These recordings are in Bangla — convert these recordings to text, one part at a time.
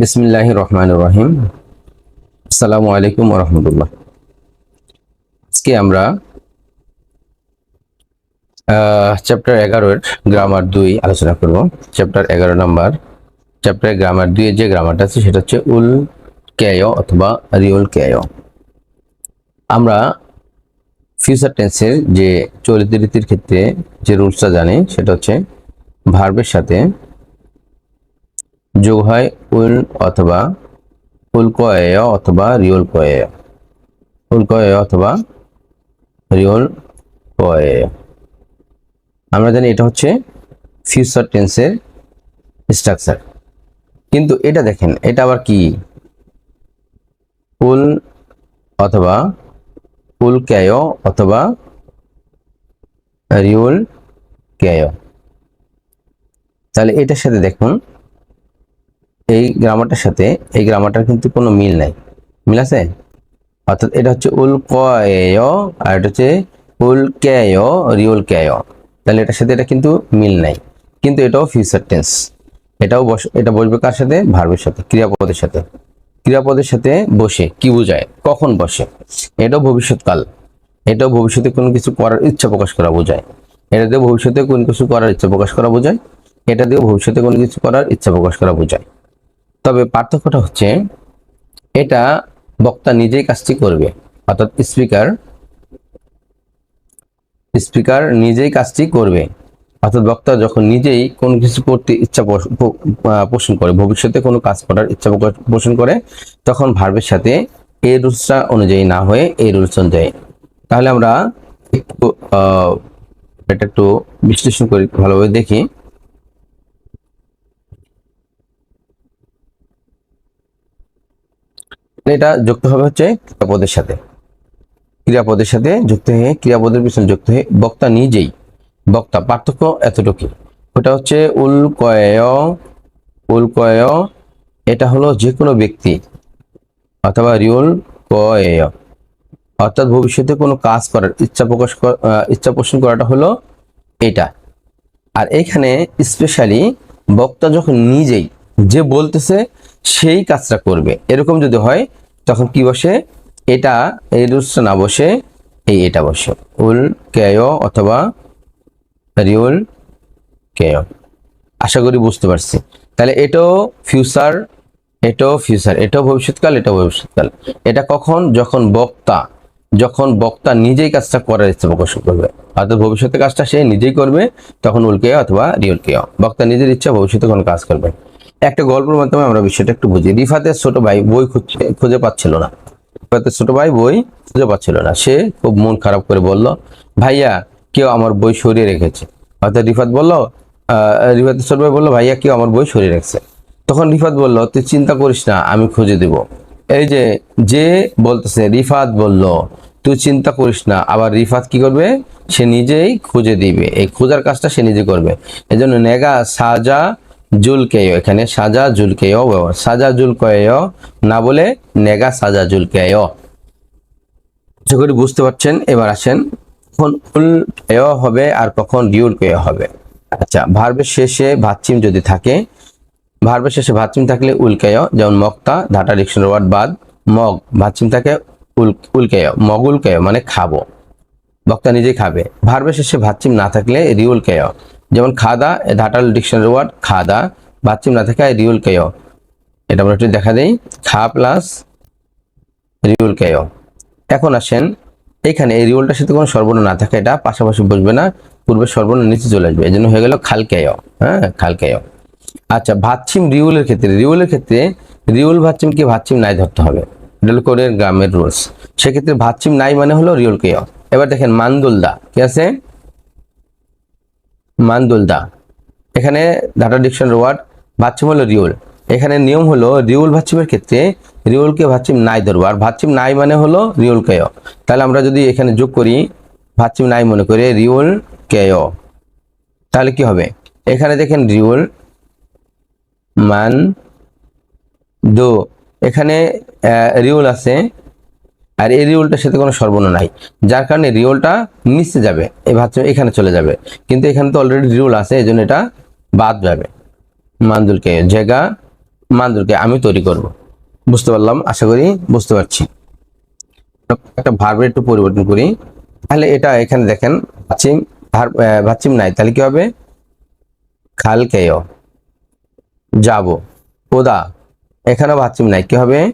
বিসমিল্লাহ রহমান রহিম। আসসালামু আলাইকুম রহমতুল্লাহ। আজকে আমরা চ্যাপ্টার এগারোর গ্রামার দুই আলোচনা করব। চ্যাপ্টার এগারো নাম্বার চ্যাপ্টার গ্রামার দুইয়ের যে গ্রামারটা আছে সেটা হচ্ছে উল ক্যায় অথবা রিউল ক্যায় আমরা ফিউচার টেন্সের যে চলিত রীতির ক্ষেত্রে যে রুলসটা জানি, সেটা হচ্ছে ভার্বের সাথে যোগ হয় উল অথবা উল কয় অথবা রিওল কয়। উল কয় অথবা রিওল কয়। আমরা জানি এটা হচ্ছে ফিউচার টেন্সের স্ট্রাকচার কিন্তু এটা দেখেন, এটা আবার কি? উল অথবা উল ক্যায় অথবা রিওল ক্যায় তাহলে এটার সাথে দেখুন এই গ্রামারটার সাথে এই গ্রামারটার কিন্তু কোনো মিল নাই। মিল আছে? অর্থাৎ এটা হচ্ছে উল কয় আর এটা হচ্ছে উল ক্যায় রিউল ক্যায় তাহলে এটার সাথে এটা কিন্তু মিল নাই। কিন্তু এটাও ফিউচার টেন্স এটাও বস এটা বসবে কার সাথে? ভার্বের সাথে, ক্রিয়াপদের সাথে। ক্রিয়াপদের সাথে বসে, কি বোঝায়? কখন বসে? এটাও ভবিষ্যৎকাল। এটাও ভবিষ্যতে কোনো কিছু করার ইচ্ছা প্রকাশ করা বোঝায়। এটা দিয়ে ভবিষ্যতে কোনো কিছু করার ইচ্ছা প্রকাশ করা বোঝায়। এটা দিয়ে ভবিষ্যতে কোনো কিছু করার ইচ্ছা প্রকাশ করা বোঝায়। তবে পার্থক্যটা হচ্ছে এটা বক্তা নিজেই কাজটি করবে। অর্থাৎ স্পিকার স্পিকার নিজেই কাজটি করবে। অর্থাৎ বক্তা যখন নিজেই কোনো কিছু করতে ইচ্ছা পোষণ করে, ভবিষ্যতে কোনো কাজ করার ইচ্ছা পোষণ করে, তখন ভার্বের সাথে এই রুলসটা অনুযায়ী না হয়ে এই রুলস অনুযায়ী। তাহলে আমরা একটু এটা একটু বিশ্লেষণ করি ভালোভাবে দেখি। এটা যুক্ত হবে হচ্ছে ক্রিয়াপদের সাথে। ক্রিয়াপদের সাথে যুক্ত হয়ে ক্রিয়াপদের পিছনে যুক্ত হয়ে বক্তা নিজেই, বক্তা পার্থক্য এতটুকু। ওটা হচ্ছে উল কয় উল কয়, এটা হলো যে কোনো ব্যক্তি অথবা রিউল কয়। অর্থাৎ ভবিষ্যতে কোনো কাজ করার ইচ্ছা প্রকাশ ইচ্ছা পোষণ করাটা হলো এটা। আর এখানে স্পেশালি বক্তা যখন নিজেই যে বলতেছে সেই কাজটা করবে। এরকম যদি হয়, তখন কি বসে? এটা, এই না বসে, এই এটা বসে। উল, কেয় অথবা রিউল, কেয়। আশা করি বুঝতে পারছি। তাহলে এটাও ফিউচার এটাও ফিউচার এটাও ভবিষ্যৎকাল এটাও ভবিষ্যৎকাল। এটা কখন? যখন বক্তা যখন বক্তা নিজেই কাজটা করার ইচ্ছা প্রকাশ করবে। অর্থাৎ ভবিষ্যতে কাজটা সে নিজেই করবে, তখন উল্কে অথবা রিউল, কেয়। বক্তা নিজের ইচ্ছা ভবিষ্যতে কোনো কাজ করবে। একটা গল্পের মাধ্যমে আমরা বিষয়টা একটু বুঝি। রিফাতের ছোট ভাই বই খুঁজছে, খুঁজে পাচ্ছিল না। রিফাতের ছোট ভাই বই খুঁজে পাচ্ছিল না। সে খুব মন খারাপ করে বলল, ভাইয়া, কেউ আমার বই সরিয়ে রেখেছে। অর্থাৎ রিফাত বলল রিফাতের ছোট ভাই বলল, ভাইয়া, কেউ আমার বই সরিয়ে রেখেছে। তখন রিফাত বলল, তুই চিন্তা করিস না, আমি খুঁজে দিব। এই যে যে বলতেছে, রিফাত বলল, তুই চিন্তা করিস না, আবার রিফাত কি করবে? সে নিজেই খুঁজে দিবে। এই খোঁজার কাজটা সে নিজে করবে। এজন্য নেগা, সাজা জুলকেয়, এখানে সাজা জুলকেয় ব্যবহার সাজা জুলকেয়, না বলে নেগা সাজা জুলকেয়। আশা করি বুঝতে পারছেন, এবার আসেন, কখন উল কেয় হবে আর কখন কেয় হবে। আচ্ছা ভার্বের শেষে ভাতচিম যদি থাকে, ভার্বের শেষে ভাতচিম থাকলে উলকেয়, যেমন মক্তা ধাটা ডিকশনারি ওয়ার্ড বাদ, মগ, ভাতচিম থাকে উল, উলকেয় মগুলকেয় মানে খাব। বক্তা নিজেই খাবে। ভার্বের শেষে ভাতচিম না থাকলে রিউল কেয় যেমন এ ধাটাল ডিকশনারি ওয়ার্ড, খাদা ভাতচিম না থাকে রিউল কেয়। এটা আমরা একটু দেখা দেই। খা প্লাস রিউল কেয়। এখন আসেন, এখানে এই রিউলটার সাথে কোনো সর্বর্ণ না থাকে এটা পাশাপাশি বসবে না পূর্বে সর্বর্ণ নিচে চলে আসবে। এই জন্য হয়ে গেল খালকেয় হ্যাঁ খালকেয় আচ্ছা ভাতচিম রিউলের ক্ষেত্রে রিউলের ক্ষেত্রে রিউল ভাতচিমকে ভাতচিম নাই ধরতে হবে? এটা হলো কোরিয়ার গ্রামের রুলস। সেক্ষেত্রে ভাতচিম নাই মানে হলো রিউল কেয়। এবার দেখেন, মান্দুলদা, কি আছে? মান্দুলদা। এখানে ডাটা ডিকশন ওয়ার্ড ভাতচিম হলো রিউল এখানে নিয়ম হলো রিউল ভাতচিমের ক্ষেত্রে রিউলকে ভাতচিম নাই ধরবো। আর ভাতচিম নাই মানে হলো রিউল কেয় তাহলে আমরা যদি এখানে যোগ করি ভাতচিম নাই মনে করে রিউল কেয় তাহলে কি হবে? এখানে দেখেন রিউল মান, দো। এখানে রিউল আছে। আর এই রিউলটার সাথে কোনো সর্বর্ণ নাই। যার কারণে রিউলটা নিচে যাবে এই ভাতচিম এখানে চলে যাবে। কিন্তু এখানে তো অলরেডি রিউল আছে এই জন্য এটা বাদ যাবে। মান্দুলকে জায়গা মান্দুরকে আমি তৈরি করব। বুঝতে পারলাম? আশা করি বুঝতে পারছি। একটা ভার্বের একটু পরিবর্তন করি। তাহলে এটা এখানে দেখেন ভাচিম ভার- আহ, ভাচিম নাই। তাহলে কি হবে? খাল কেয় যাব। ওদা এখানেও ভাচিম নাই। কি হবে?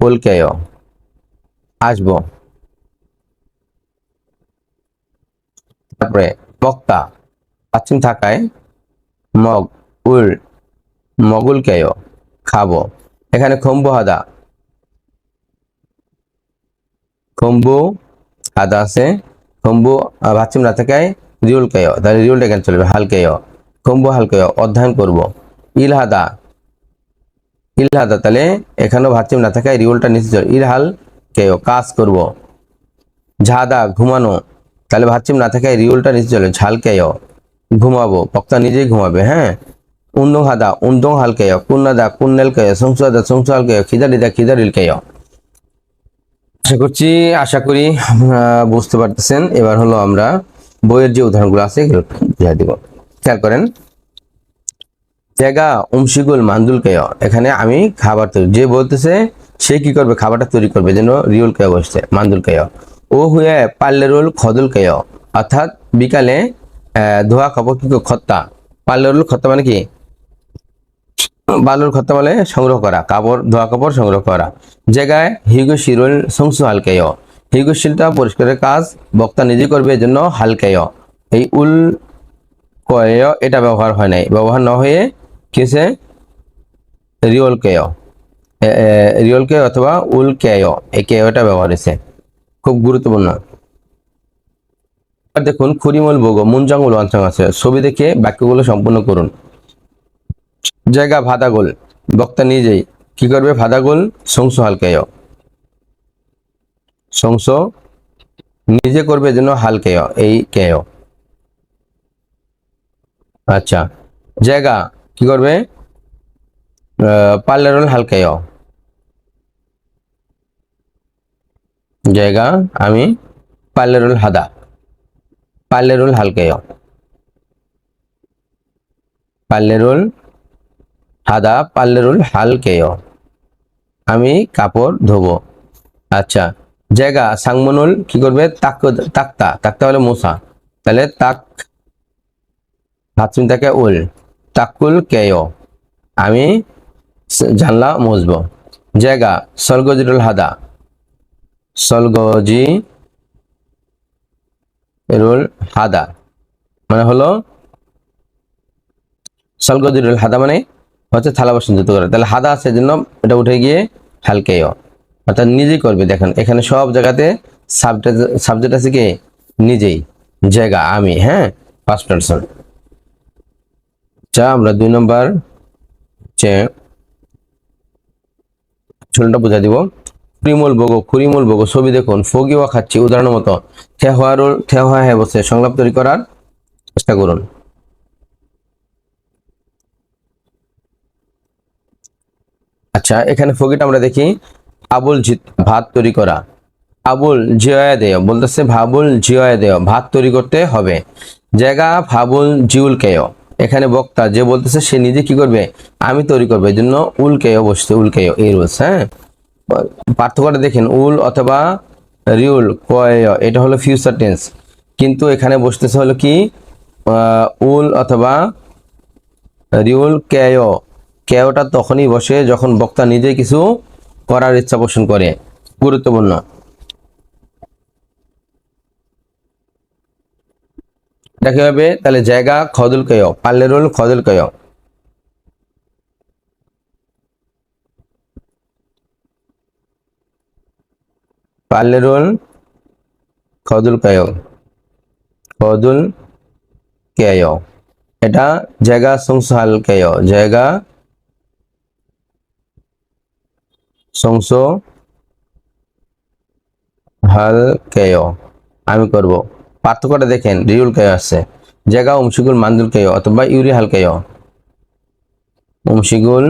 উলকেয় আসব। তারপরে বক্তা। পাশ্চিম থাকায় মগ উল মগুল কেয় খাব। এখানে খম্বু হাদা। খম্বু হাদা আছে। খম্বু আহ, ভাচ্ছিম না থাকায় রিউল কেয় তাহলে রিউলটা এখানে চলবে হাল কেয় খম্বু হাল কেয় অধ্যয়ন করব। ইল হাদা। ইল হাদা তাহলে এখানেও ভাচ্ছিম না থাকায় রিউলটা নিচে চলবে ইল হাল কেয় কাজ করব। ঝাদা, ঘুমানো, তাহলে ভাবছিম না থাকে রিউলটা নিচে চলে ঝাল ঝালকেয় ঘুমাবো, বক্তা নিজেই ঘুমাবে হ্যাঁ? উন্দং হাদা, উন্দং হালকেয় কুন্নাদা কুন্নেল কুন্নেলকেয় সংসদা সংসালকেয় খিদারিদা খিদারিলকেয় আশা করছি, আশা করি বুঝতে পারতেছেন। এবার হলো আমরা বইয়ের যে উদাহরণগুলো আছে, এগুলো বুঝিয়ে দিব। খেয়াল করেন। জায়গা উমশিগুল মান্দুল কেয়? এখানে আমি খাবার তৈরি, যে বলতেছে সে কি করবে? খাবারটা তৈরি করবে, যেন রিউল কেয় বসছে, মান্দুল কেয়। ও হুয়ে পাল্লেরুল খদুল কেয়। অর্থাৎ বিকালে ধোয়া কাপড় কি? খত্তা? পাল্লেরুল খত্তা মানে কি? বালুর খত্তা মানে সংগ্রহ করা, কাপড়, ধোয়া কাপড় সংগ্রহ করা। জায়গায় হিগু শিরুল সংসু হালকেয় হিগু শিলটা পরিষ্কারের কাজ, বক্তা নিজে করবে, এজন্য হালকেয় এই উল কয়, এটা ব্যবহার হয় নাই। ব্যবহার না হয়ে কিসে রিওল কেয় রিওল কেয় অথবা উল কেয় এই কেয়টা ব্যবহার হয়েছে। খুব গুরুত্বপূর্ণ। দেখুন খুরিমল বগ মুনজাঙ্গুল অঞ্চল আছে। ছবি দেখে বাক্যগুলো সম্পূর্ণ করুন। জায়গা ভাদাগোল বক্তা নিজেই। কি করবে ভাদাগোল সংস হালকেয় সংস নিজে করবে যেন হালকেয় এই কেয় আচ্ছা জায়গা কি করবে? পার্লারল হালকেয় জায়গা, আমি পার্লারুল হাদা। পার্লারুল হালকেয় পার্লারুল হাদা পার্লারুল হালকেয় আমি কাপড় ধোবো। আচ্ছা জায়গা সাংমনুল কি করবে? তাক তাক্তা। তাক্তা হলে মশা। তাহলে তাক হাতমিন থাকে উল তাকুল কেয়? আমি জানলা মুছবো। জায়গা, সলগজিরুল হাদা। সলগজি রুল হাদা। মানে হলো সলগজিরুল হাদা মানে হচ্ছে থালা বাসন যুক্ত করা। তাহলে হাদা আছে জন্য এটা উঠে গিয়ে হালকেয় অর্থাৎ নিজেই করবে। দেখেন, এখানে সব জায়গাতে সাবজেক্ট সাবজেক্ট আছে কি? নিজেই। জায়গা, আমি হ্যাঁ? ফার্স্ট পার্সন আচ্ছা আমরা দুই নম্বর হচ্ছে ছোটটা বুঝা দিব। খুরিমূল বগো খুরিমূল বগো, ছবি দেখুন ফগিওয়া খাচ্ছি উদাহরণের মতো। থেহারুল থেহা হ্যাঁ বসে, সংলাপ তৈরি করার চেষ্টা করুন। আচ্ছা এখানে ফগিটা আমরা দেখি, আবুল জিত ভাত তৈরি করা। আবুল জিয়া দেয় বলতেছে ভাবুল জিয়া দেয় ভাত তৈরি করতে হবে। জায়গা, ভাবুল জিউল কেয় এখানে বক্তা যে বলতেছে, সে নিজে কি করবে? আমি তৈরি করব। এই জন্য উল কেয় বসছে উল কেয় এই রুলস হ্যাঁ? পার্থক্যটা দেখেন, উল অথবা রিউল, কয় এটা হলো ফিউচার টেন্স কিন্তু এখানে বসতেছে হলো কি? উল অথবা রিউল, কেয়। কেয়টা তখনই বসে যখন বক্তা নিজে কিছু করার ইচ্ছা পোষণ করে। গুরুত্বপূর্ণ। এটা কি হবে তাহলে জায়গা খদুল কেয় পাল্লেরুল খদুল কেয়। পাল্লেরুল খদুল কেয় খদুল কেয়। এটা জায়গা সংসাল কেয়, জায়গা সংস হাল কেয়। আমি করব। পার্থক্যটা দেখেন, রিউল কেয় আছে। জায়গা উমশিগুল মান্দুল কেয় অথবা ইউরি হাল কেয় উমশিগুল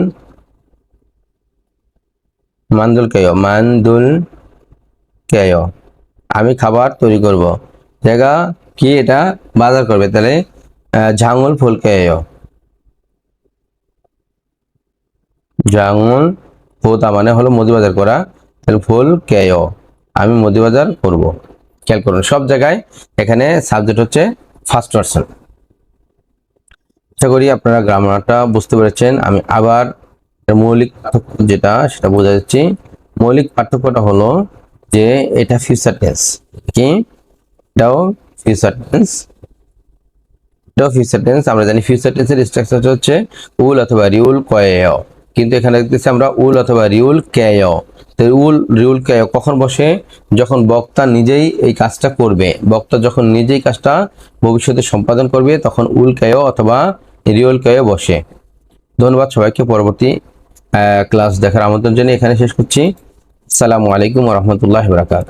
মান্দুল কেয় মান্দুল কেয় আমি খাবার তৈরি করব। জায়গা কি এটা? বাজার করবে। তাহলে ঝাঙুল ফুল কেয় যেমন পোতা মানে হলো মদিবাজার করা। তাহলে ফুল কেয় আমি মদিবাজার করব। খেয়াল করুন, সব জায়গায় এখানে সাবজেক্ট হচ্ছে ফার্স্ট পার্সন আশা করি আপনারা গ্রামারটা বুঝতে পেরেছেন। আমি আবার মৌলিক পার্থক্য যেটা, সেটা বোঝা যাচ্ছি। মৌলিক পার্থক্যটা হলো যে এটা ফিউচার টেন্স কি? এটাও ফিউচার টেন্স এটাও ফিউচার টেন্স আমরা জানি ফিউচার টেন্সের স্ট্রাকচার হচ্ছে উল অথবা রিউল কয় কিন্তু এখানে দেখতেছি আমরা উল অথবা রিউল কেয়। তো উল, রিউল কেয় কখন বসে? যখন বক্তা নিজেই এই কাজটা করবে। বক্তা যখন নিজেই কাজটা ভবিষ্যতে সম্পাদন করবে, তখন উল কেয় অথবা রিউল কেয় বসে। ধন্যবাদ সবাইকে পরবর্তী ক্লাস দেখার আমন্ত্রণ জানিয়ে এখানে শেষ করছি। আসসালামু আলাইকুম রহমতুল্লাহ বরাকাত